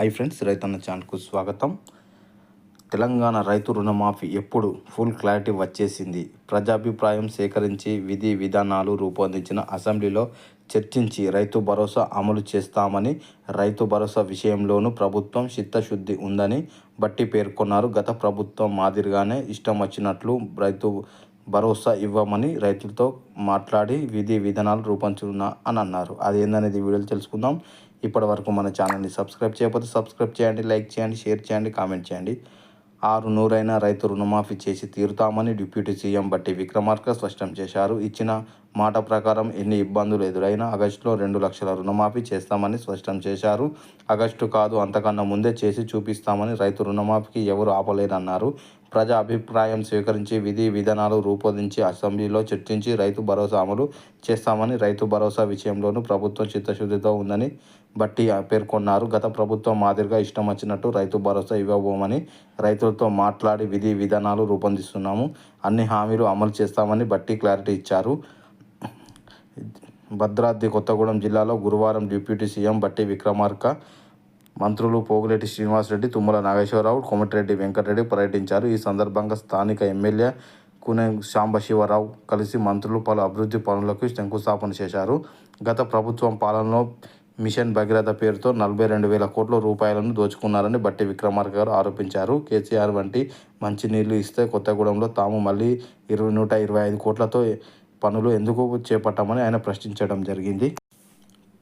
Hi friends రైతన్న ఛానల్కు స్వాగతం. తెలంగాణ రైతు రుణమాఫీ ఎప్పుడు ఫుల్ క్లారిటీ వచ్చేసింది. ప్రజాభిప్రాయం సేకరించి విధి విధానాలు రూపొందించిన అసెంబ్లీలో చర్చించి రైతు భరోసా అమలు చేస్తామని రైతు భరోసా విషయంలోనూ ప్రభుత్వం చిత్తశుద్ధి ఉందని బట్టి పేర్కొన్నారు. గత ప్రభుత్వం మాదిరిగానే ఇష్టం వచ్చినట్లు రైతు భరోసా ఇవ్వమని రైతులతో మాట్లాడి విధి విధానాలు రూపొందుతున్నా అని అన్నారు. అది ఏందనేది వీడియోలో తెలుసుకుందాం. ఇప్పటి వరకు మన ఛానల్ని సబ్స్క్రైబ్ చేయకపోతే సబ్స్క్రైబ్ చేయండి లైక్ చేయండి షేర్ చేయండి కామెంట్ చేయండి. ఆరు నూరైన రైతు రుణమాఫీ చేసి తీరుతామని డిప్యూటీ సీఎం బట్టి విక్రమార్క స్పష్టం చేశారు. ఇచ్చిన మాట ప్రకారం ఎన్ని ఇబ్బందులు ఎదురైనా ఆగస్టులో రెండు లక్షల రుణమాఫీ చేస్తామని స్పష్టం చేశారు. ఆగస్టు కాదు అంతకన్నా ముందే చేసి చూపిస్తామని రైతు రుణమాఫీకి ఎవరు ఆపలేరన్నారు ప్రజా అభిప్రాయం స్వీకరించి విధి విధానాలు రూపొందించి అసెంబ్లీలో చర్చించి రైతు భరోసా అమలు చేస్తామని రైతు భరోసా విషయంలోనూ ప్రభుత్వం చిత్తశుద్ధితో ఉందని బట్టి పేర్కొన్నారు. గత ప్రభుత్వం మాదిరిగా ఇష్టం వచ్చినట్టు రైతు భరోసా ఇవ్వబోమని రైతులతో మాట్లాడి విధి విధానాలు రూపొందిస్తున్నాము. అన్ని హామీలు అమలు చేస్తామని బట్టి క్లారిటీ ఇచ్చారు. భద్రాద్రి కొత్తగూడెం జిల్లాలో గురువారం డిప్యూటీ సీఎం బట్టి విక్రమార్క మంత్రులు పోగులేటి శ్రీనివాసరెడ్డి తుమ్మల నాగేశ్వరరావు కోమటిరెడ్డి వెంకటరెడ్డి పర్యటించారు. ఈ సందర్భంగా స్థానిక ఎమ్మెల్యే కునే సాంబశివరావు కలిసి మంత్రులు పలు అభివృద్ధి పనులకు శంకుస్థాపన చేశారు. గత ప్రభుత్వం పాలనలో మిషన్ భగీరథ పేరుతో నలభై రెండు వేల కోట్ల రూపాయలను దోచుకున్నారని బట్టి విక్రమార్క గారు ఆరోపించారు. కేసీఆర్ వంటి మంచినీళ్ళు ఇస్తే కొత్తగూడెంలో తాము మళ్ళీ ఇరవై నూట ఇరవై ఐదు కోట్లతో పనులు ఎందుకు చేపట్టామని ఆయన ప్రశ్నించడం జరిగింది.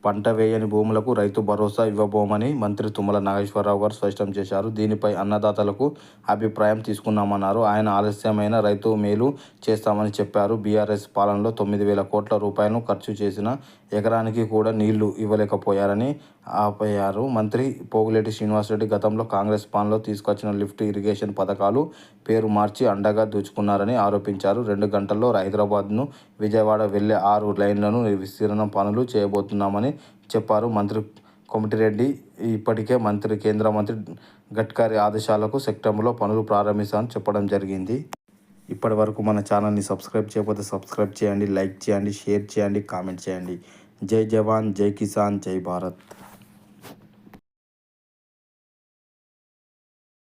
పంట వేయని భూములకు రైతు భరోసా ఇవ్వబోమని మంత్రి తుమ్మల నాగేశ్వరరావు గారు స్పష్టం చేశారు. దీనిపై అన్నదాతలకు అభిప్రాయం తీసుకున్నామన్నారు ఆయన ఆలస్యమైన రైతు మేలు చేస్తామని చెప్పారు. బీఆర్ఎస్ పాలనలో తొమ్మిది వేల కోట్ల రూపాయలను ఖర్చు చేసిన ఎకరానికి కూడా నీళ్ళు ఇవ్వలేకపోయారని ఆపయ్యారు మంత్రి పోగులేటి శ్రీనివాసరెడ్డి గతంలో కాంగ్రెస్ పాలనలో తీసుకొచ్చిన లిఫ్ట్ ఇరిగేషన్ పథకాలు పేరు మార్చి అండగా దూచుకున్నారని ఆరోపించారు. రెండు గంటల్లో హైదరాబాద్ను విజయవాడ వెళ్ళే ఆరు లైన్లను విస్తీర్ణ పనులు చేయబోతున్నామని చెప్పారు మంత్రి కోమటిరెడ్డి. ఇప్పటికే మంత్రి కేంద్ర మంత్రి గడ్కరీ ఆదేశాలకు సెప్టెంబర్లో పనులు ప్రారంభిస్తామని చెప్పడం జరిగింది. ఇప్పటి వరకు మన ఛానల్ని సబ్స్క్రైబ్ చేయకపోతే సబ్స్క్రైబ్ చేయండి లైక్ చేయండి షేర్ చేయండి కామెంట్ చేయండి. జై జవాన్ జై కిసాన్ జై భారత్.